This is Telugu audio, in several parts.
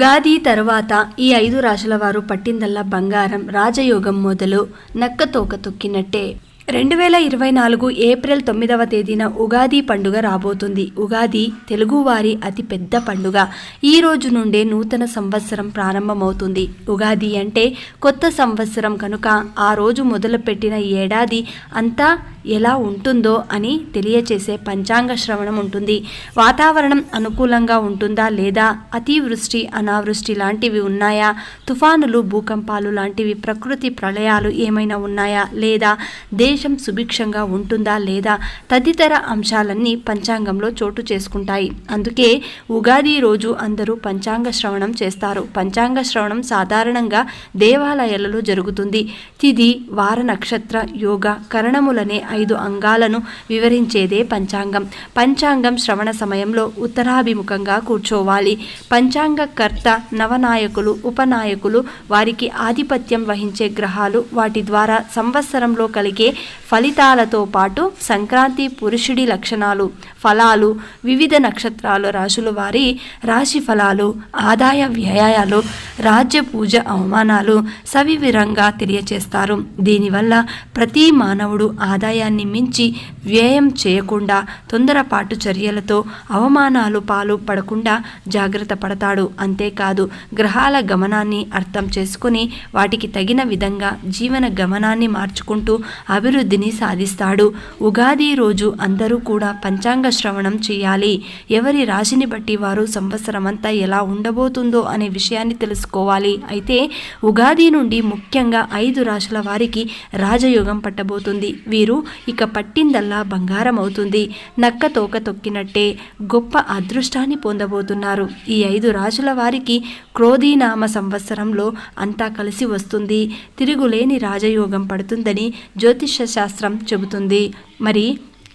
ఉగాది తర్వాత ఈ ఐదు రాశుల వారు పట్టిందల్లా బంగారం రాజయోగం మొదలు నక్కతోక తొక్కినట్టే. రెండు వేల ఇరవై నాలుగు ఏప్రిల్ తొమ్మిదవ తేదీన ఉగాది పండుగ రాబోతుంది. ఉగాది తెలుగువారి అతిపెద్ద పండుగ. ఈ రోజు నుండే నూతన సంవత్సరం ప్రారంభమవుతుంది. ఉగాది అంటే కొత్త సంవత్సరం కనుక ఆ రోజు మొదలుపెట్టిన ఏడాది అంతా ఎలా ఉంటుందో అని తెలియచేసే పంచాంగ శ్రవణం ఉంటుంది. వాతావరణం అనుకూలంగా ఉంటుందా లేదా? అతివృష్టి అనావృష్టి లాంటివి ఉన్నాయా? తుఫానులు భూకంపాలు లాంటివి ప్రకృతి ప్రళయాలు ఏమైనా ఉన్నాయా లేదా? దేశం సుభిక్షంగా ఉంటుందా లేదా? తదితర అంశాలన్నీ పంచాంగంలో చోటు చేసుకుంటాయి. అందుకే ఉగాది రోజు అందరూ పంచాంగ శ్రవణం చేస్తారు. పంచాంగ శ్రవణం సాధారణంగా దేవాలయాలలో జరుగుతుంది. తిది వార నక్షత్ర యోగ కరణములనే ఐదు అంగాలను వివరించేదే పంచాంగం. పంచాంగం శ్రవణ సమయంలో ఉత్తరాభిముఖంగా కూర్చోవాలి. పంచాంగకర్త నవనాయకులు ఉపనాయకులు వారికి ఆధిపత్యం వహించే గ్రహాలు వాటి ద్వారా సంవత్సరంలో కలిగే ఫలితాలతో పాటు సంక్రాంతి పురుషుడి లక్షణాలు ఫలాలు వివిధ నక్షత్రాల రాశుల వారి రాశి ఫలాలు ఆదాయ వ్యయాలు రాజ్య పూజ అవమానాలు సవివరంగా తెలియచేస్తారు. దీనివల్ల ప్రతి మానవుడు ఆదాయాన్ని మించి వ్యయం చేయకుండా తొందరపాటు చర్యలతో అవమానాలు పాలు పడకుండా జాగ్రత్త పడతాడు. అంతేకాదు గ్రహాల గమనాన్ని అర్థం చేసుకుని వాటికి తగిన విధంగా జీవన గమనాన్ని మార్చుకుంటూ అభివృద్ధిని సాధిస్తాడు. ఉగాది రోజు అందరూ కూడా పంచాంగ శ్రవణం చేయాలి. ఎవరి రాశిని బట్టి వారు సంవత్సరమంతా ఎలా ఉండబోతుందో అనే విషయాన్ని తెలుసుకోవాలి. అయితే ఉగాది నుండి ముఖ్యంగా ఐదు రాశుల వారికి రాజయోగం పట్టబోతుంది. వీరు ఇక పట్టిందల్లా బంగారం అవుతుంది నక్క తోక తొక్కినట్టే గొప్ప అదృష్టాన్ని పొందబోతున్నారు. ఈ ఐదు రాజుల వారికి క్రోధీనామ సంవత్సరంలో అంతా కలిసి వస్తుంది. తిరుగులేని రాజయోగం పడుతుందని జ్యోతిష శాస్త్రం చెబుతుంది. మరి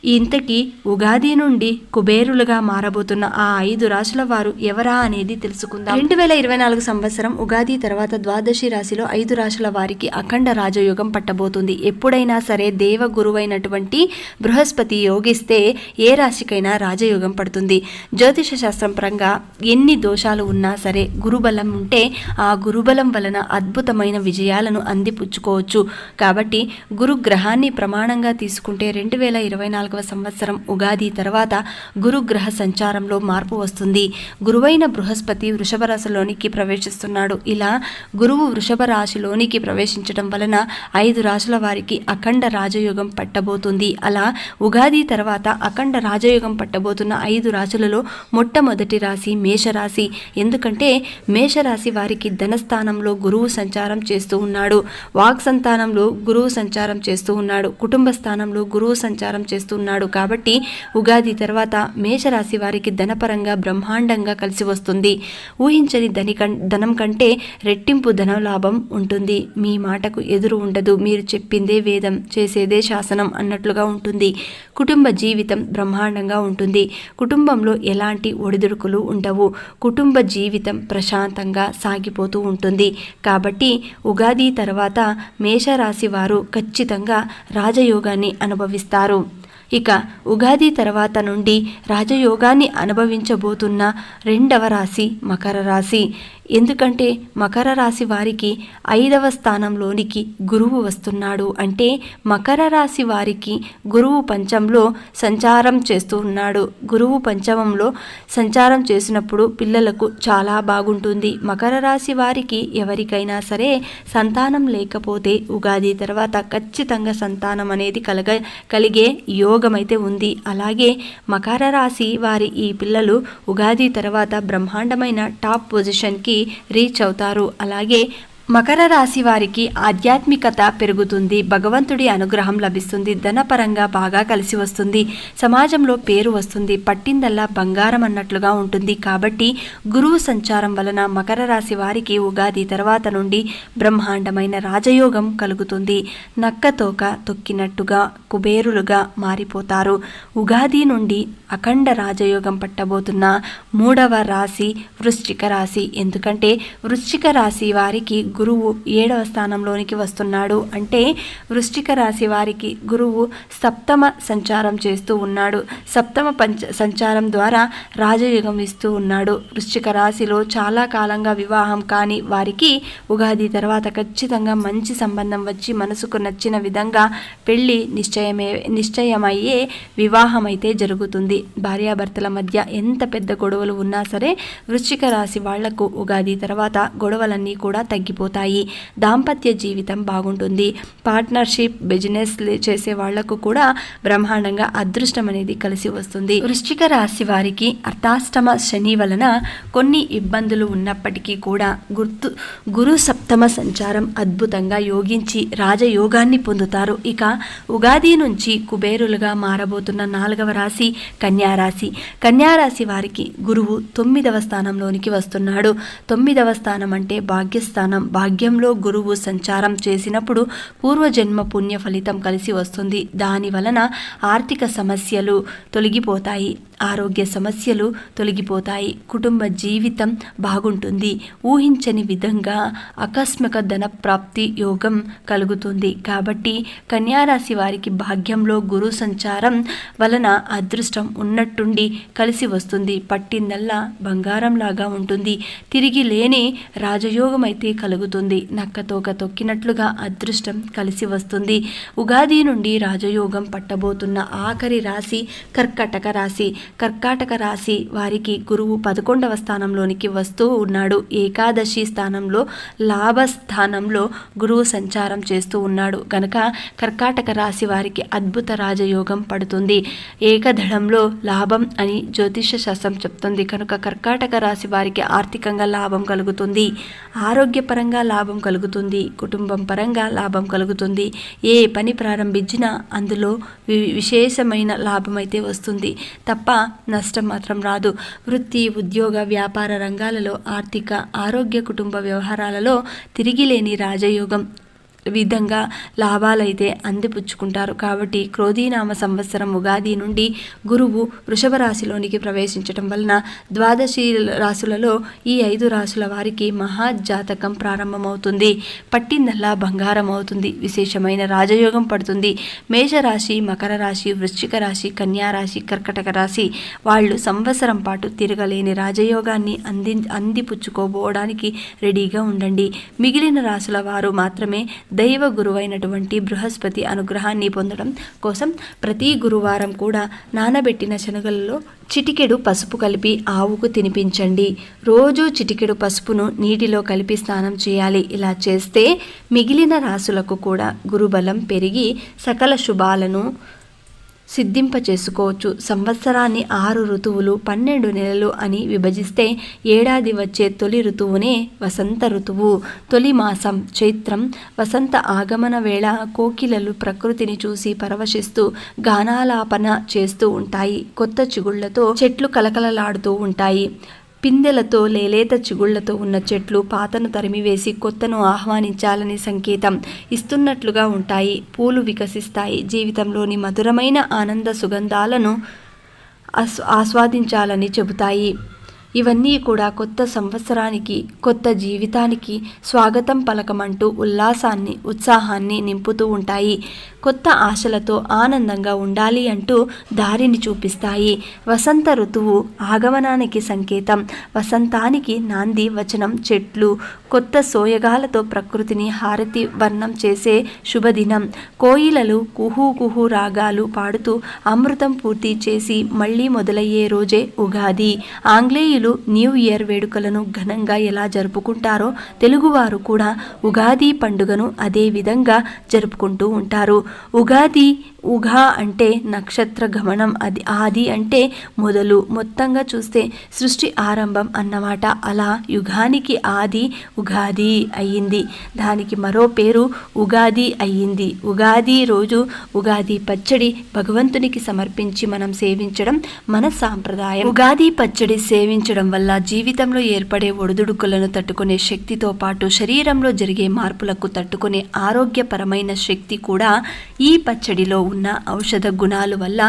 ఇంతకీ ఉగాది నుండి కుబేరులుగా మారబోతున్న ఆ ఐదు రాశుల వారు ఎవరా అనేది తెలుసుకుందాం. రెండు వేల ఇరవై నాలుగు సంవత్సరం ఉగాది తర్వాత ద్వాదశి రాశిలో ఐదు రాశుల వారికి అఖండ రాజయోగం పట్టబోతుంది. ఎప్పుడైనా సరే దేవ గురువైనటువంటి బృహస్పతి యోగిస్తే ఏ రాశికైనా రాజయోగం పడుతుంది. జ్యోతిష శాస్త్రం పరంగా ఎన్ని దోషాలు ఉన్నా సరే గురుబలం ఉంటే ఆ గురుబలం వలన అద్భుతమైన విజయాలను అందిపుచ్చుకోవచ్చు. కాబట్టి గురు గ్రహాన్ని ప్రమాణంగా తీసుకుంటే రెండు వేల ఇరవై నాలుగు నాలుగవ సంవత్సరం ఉగాది తర్వాత గురుగ్రహ సంచారంలో మార్పు వస్తుంది. గురువైన బృహస్పతి వృషభ రాశిలోనికి ప్రవేశిస్తున్నాడు. ఇలా గురువు వృషభ రాశిలోనికి ప్రవేశించడం వలన ఐదు రాశుల వారికి అఖండ రాజయోగం పట్టబోతుంది. అలా ఉగాది తర్వాత అఖండ రాజయోగం పట్టబోతున్న ఐదు రాశులలో మొట్టమొదటి రాశి మేషరాశి. ఎందుకంటే మేషరాశి వారికి ధనస్థానంలో గురువు సంచారం చేస్తూ ఉన్నాడు. వాక్ సంతానంలో గురువు సంచారం చేస్తూ ఉన్నాడు. కుటుంబ స్థానంలో గురువు సంచారం చేస్తూ ఉన్నాడు కాబట్టి ఉగాది తర్వాత మేషరాశి వారికి ధనపరంగా బ్రహ్మాండంగా కలిసి వస్తుంది. ఊహించని ధని కం ధనం కంటే రెట్టింపు ధన లాభం ఉంటుంది. మీ మాటకు ఎదురు ఉండదు. మీరు చెప్పిందే వేదం చేసేదే శాసనం అన్నట్లుగా ఉంటుంది. కుటుంబ జీవితం బ్రహ్మాండంగా ఉంటుంది. కుటుంబంలో ఎలాంటి ఒడిదుడుకులు ఉండవు. కుటుంబ జీవితం ప్రశాంతంగా సాగిపోతూ ఉంటుంది. కాబట్టి ఉగాది తర్వాత మేషరాశి వారు ఖచ్చితంగా రాజయోగాన్ని అనుభవిస్తారు. ఇక ఉగాది తర్వాత నుండి రాజయోగాన్ని అనుభవించబోతున్న రెండవ రాశి మకర రాశి. ఎందుకంటే మకర రాశి వారికి ఐదవ స్థానంలోనికి గురువు వస్తున్నాడు. అంటే మకర రాశి వారికి గురువు పంచంలో సంచారం చేస్తూ ఉన్నాడు. గురువు పంచమంలో సంచారం చేసినప్పుడు పిల్లలకు చాలా బాగుంటుంది. మకర రాశి వారికి ఎవరికైనా సరే సంతానం లేకపోతే ఉగాది తర్వాత ఖచ్చితంగా సంతానం అనేది కలగ కలిగే యోగం అయితే ఉంది. అలాగే మకర రాశి వారి ఈ పిల్లలు ఉగాది తర్వాత బ్రహ్మాండమైన టాప్ పొజిషన్కి రీచ్ అవుతారు. అలాగే మకర రాశి వారికి ఆధ్యాత్మికత పెరుగుతుంది భగవంతుడి అనుగ్రహం లభిస్తుంది ధనపరంగా బాగా కలిసి వస్తుంది సమాజంలో పేరు వస్తుంది పట్టిందల్లా బంగారం అన్నట్లుగా ఉంటుంది. కాబట్టి గురువు సంచారం వలన మకర రాశి వారికి ఉగాది తర్వాత నుండి బ్రహ్మాండమైన రాజయోగం కలుగుతుంది. నక్కతోక తొక్కినట్టుగా కుబేరులుగా మారిపోతారు. ఉగాది నుండి అఖండ రాజయోగం పట్టబోతున్న మూడవ రాశి వృశ్చిక రాశి. ఎందుకంటే వృశ్చిక రాశి వారికి గురువు ఏడవ స్థానంలోనికి వస్తున్నాడు. అంటే వృశ్చిక రాశి వారికి గురువు సప్తమ సంచారం చేస్తూ ఉన్నాడు. సప్తమ పంచ సంచారం ద్వారా రాజయుగం ఇస్తూ ఉన్నాడు. వృశ్చిక రాశిలో చాలా కాలంగా వివాహం కాని వారికి ఉగాది తర్వాత ఖచ్చితంగా మంచి సంబంధం వచ్చి మనసుకు నచ్చిన విధంగా పెళ్ళి నిశ్చయమే నిశ్చయమయ్యే వివాహం అయితే జరుగుతుంది. భార్యాభర్తల మధ్య ఎంత పెద్ద గొడవలు ఉన్నా సరే వృశ్చిక రాశి వాళ్ళకు ఉగాది తర్వాత గొడవలన్నీ కూడా తగ్గిపోతాయి దాంపత్య జీవితం బాగుంటుంది. పార్ట్నర్షిప్ బిజినెస్ చేసే వాళ్ళకు కూడా బ్రహ్మాండంగా అదృష్టం అనేది కలిసి వస్తుంది. వృశ్చిక రాశి వారికి అర్థాష్టమ శని వలన కొన్ని ఇబ్బందులు ఉన్నప్పటికీ కూడా గుర్తు గురు సప్తమ సంచారం అద్భుతంగా యోగించి రాజయోగాన్ని పొందుతారు. ఇక ఉగాది నుంచి కుబేరులుగా మారబోతున్న నాలుగవ రాశి కన్యారాశి కన్యారాశి వారికి గురువు తొమ్మిదవ స్థానంలోనికి వస్తున్నాడు. తొమ్మిదవ స్థానం అంటే భాగ్యస్థానం. భాగ్యంలో గురువు సంచారం చేసినప్పుడు పూర్వజన్మ పుణ్య ఫలితం కలిసి వస్తుంది. దాని వలన ఆర్థిక సమస్యలు తొలగిపోతాయి. ఆరోగ్య సమస్యలు తొలగిపోతాయి. కుటుంబ జీవితం బాగుంటుంది. ఊహించని విధంగా ఆకస్మిక ధన ప్రాప్తి యోగం కలుగుతుంది. కాబట్టి కన్యారాశి వారికి భాగ్యంలో గురు సంచారం వలన అదృష్టం ఉన్నట్టుండి కలిసి వస్తుంది. పట్టిందల్లా బంగారంలాగా ఉంటుంది. తిరిగి లేని రాజయోగం అయితే కలుగు కలుగుతుంది నక్కతోక తొక్కినట్లుగా అదృష్టం కలిసి వస్తుంది. ఉగాది నుండి రాజయోగం పట్టబోతున్న ఆఖరి రాశి కర్కటక రాశి. కర్కాటక రాశి వారికి గురువు పదకొండవ స్థానంలోనికి వస్తూ ఉన్నాడు. ఏకాదశి స్థానంలో లాభ స్థానంలో గురువు సంచారం చేస్తూ ఉన్నాడు. కనుక కర్కాటక రాశి వారికి అద్భుత రాజయోగం పడుతుంది. ఏకదళంలో లాభం అని జ్యోతిష శాస్త్రం చెప్తుంది. కనుక కర్కాటక రాశి వారికి ఆర్థికంగా లాభం కలుగుతుంది. ఆరోగ్యపరంగా లాభం కలుగుతుంది కుటుంబం పరంగా లాభం కలుగుతుంది. ఏ పని ప్రారంభించినా అందులో వి- విశేషమైన లాభం అయితే వస్తుంది. తప్ప నష్టం మాత్రం రాదు. వృత్తి ఉద్యోగ వ్యాపార రంగాలలో ఆర్థిక ఆరోగ్య కుటుంబ వ్యవహారాలలో తిరిగిలేని రాజయోగం. విధంగా లాభాలైతే అందిపుచ్చుకుంటారు. కాబట్టి క్రోధీనామ సంవత్సరం ఉగాది నుండి గురువు వృషభ రాశిలోనికి ప్రవేశించటం వలన ద్వాదశి రాశులలో ఈ ఐదు రాశుల వారికి మహాజాతకం ప్రారంభమవుతుంది. పట్టిందల్లా బంగారం అవుతుంది. విశేషమైన రాజయోగం పడుతుంది. మేషరాశి మకర రాశి వృశ్చిక రాశి కన్యా రాశి కర్కటక రాశి వాళ్ళు సంవత్సరం పాటు తిరగలేని రాజయోగాన్ని అంది అందిపుచ్చుకోబోవడానికి రెడీగా ఉండండి. మిగిలిన రాశుల వారు మాత్రమే దైవ గురువైనటువంటి బృహస్పతి అనుగ్రహాన్ని పొందడం కోసం ప్రతి గురువారం కూడా నానబెట్టిన శనగలలో చిటికెడు పసుపు కలిపి ఆవుకు తినిపించండి. రోజు చిటికెడు పసుపును నీటిలో కలిపి స్నానం చేయాలి. ఇలా చేస్తే మిగిలిన రాసులకు కూడా గురుబలం పెరిగి సకల శుభాలను సిద్ధింప చేసుకోవచ్చు సంవత్సరాన్ని ఆరు ఋతువులు పన్నెండు నెలలు అని విభజిస్తే ఏడాది వచ్చే తొలి ఋతువునే వసంత ఋతువు. తొలి మాసం చైత్రం వసంత ఆగమన వేళ కోకిలలు ప్రకృతిని చూసి పరవశిస్తూ గానాలాపన చేస్తూ ఉంటాయి. కొత్త చిగుళ్ళతో చెట్లు కలకలలాడుతూ ఉంటాయి. పిందెలతో లేలేత చిగుళ్ళతో ఉన్న చెట్లు పాతను తరిమివేసి కొత్తను ఆహ్వానించాలని సంకేతం ఇస్తున్నట్లుగా ఉంటాయి. పూలు వికసిస్తాయి. జీవితంలోని మధురమైన ఆనంద సుగంధాలను ఆస్ ఆస్వాదించాలని చెబుతాయి. ఇవన్నీ కూడా కొత్త సంవత్సరానికి కొత్త జీవితానికి స్వాగతం పలకమంటూ ఉల్లాసాన్ని ఉత్సాహాన్ని నింపుతూ ఉంటాయి. కొత్త ఆశలతో ఆనందంగా ఉండాలి అంటూ దారిని చూపిస్తాయి. వసంత ఋతువు ఆగమనానికి సంకేతం. వసంతానికి నాంది వచనం చెట్లు. కొత్త సోయగాలతో ప్రకృతిని హారతి వర్ణం చేసే శుభదినం. కోయిలలు కుహు కుహు రాగాలు పాడుతూ అమృతం పూర్తి చేసి మళ్ళీ మొదలయ్యే రోజే ఉగాది. ఆంగ్లేయులు న్యూ ఇయర్ వేడుకలను ఘనంగా ఎలా జరుపుకుంటారో తెలుగువారు కూడా ఉగాది పండుగను అదే విధంగా జరుపుకుంటూ ఉంటారు. ఉగాది ఉగా అంటే నక్షత్ర గమనం అది ఆది అంటే మొదలు. మొత్తంగా చూస్తే సృష్టి ఆరంభం అన్నమాట. అలా యుగానికి ఆది ఉగాది అయ్యింది. దానికి మరో పేరు ఉగాది అయ్యింది. ఉగాది రోజు ఉగాది పచ్చడి భగవంతునికి సమర్పించి మనం సేవించడం మన సాంప్రదాయం. ఉగాది పచ్చడి సేవించడం వల్ల జీవితంలో ఏర్పడే ఒడిదుడుకులను తట్టుకునే శక్తితో పాటు శరీరంలో జరిగే మార్పులకు తట్టుకునే ఆరోగ్యపరమైన శక్తి కూడా ఈ పచ్చడిలో ఉన్న ఔషధ గుణాలు వల్ల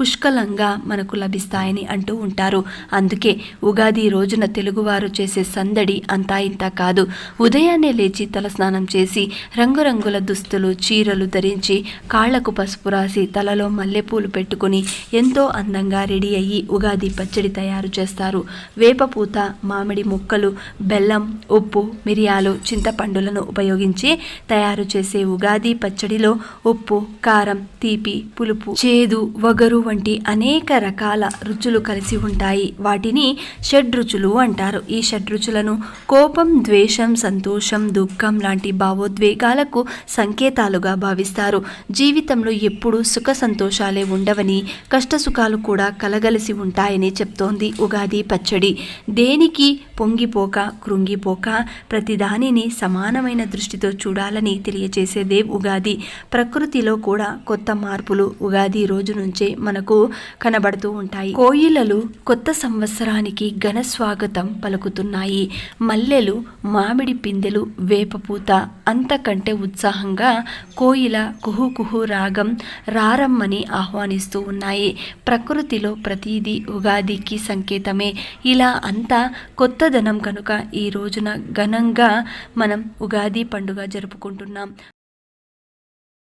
పుష్కలంగా మనకు లభిస్తాయని అంటూ ఉంటారు. అందుకే ఉగాది రోజున తెలుగువారు చేసే సందడి అంతా ఇంత కాదు. ఉదయాన్నే లేచి తలస్నానం చేసి రంగురంగుల దుస్తులు చీరలు ధరించి కాళ్ళకు పసుపు రాసి తలలో మల్లెపూలు పెట్టుకుని ఎంతో అందంగా రెడీ అయ్యి ఉగాది పచ్చడి తయారు చేస్తారు. వేపపూత మామిడి ముక్కలు బెల్లం ఉప్పు మిరియాలు చింతపండులను ఉపయోగించి తయారు చేసే ఉగాది పచ్చడిలో ఉప్పు ఉప్పు కారం తీపి పులుపు చేదు వగరు వంటి అనేక రకాల రుచులు కలిసి ఉంటాయి. వాటిని షడ్రుచులు అంటారు. ఈ షడ్రుచులను కోపం ద్వేషం సంతోషం దుఃఖం లాంటి భావోద్వేగాలకు సంకేతాలుగా భావిస్తారు. జీవితంలో ఎప్పుడూ సుఖ సంతోషాలే ఉండవని కష్టసుఖాలు కూడా కలగలిసి ఉంటాయని చెప్తోంది ఉగాది పచ్చడి. దేనికి పొంగిపోక కృంగిపోక ప్రతిదానిని సమానమైన దృష్టితో చూడాలని తెలియజేసేదే ఉగాది. ప్రకృతి ప్రకృతిలో కూడా కొత్త మార్పులు ఉగాది రోజు నుంచే మనకు కనబడుతూ ఉంటాయి. కోయిలలు కొత్త సంవత్సరానికి ఘన స్వాగతం పలుకుతున్నాయి. మల్లెలు మామిడి పిందెలు వేపపూత అంతకంటే ఉత్సాహంగా కోయిల కుహు కుహు రాగం రారమ్మని ఆహ్వానిస్తూ ఉన్నాయి. ప్రకృతిలో ప్రతిదీ ఉగాదికి సంకేతమే. ఇలా అంతా కొత్తదనం కనుక ఈ రోజున ఘనంగా మనం ఉగాది పండుగ జరుపుకుంటున్నాం.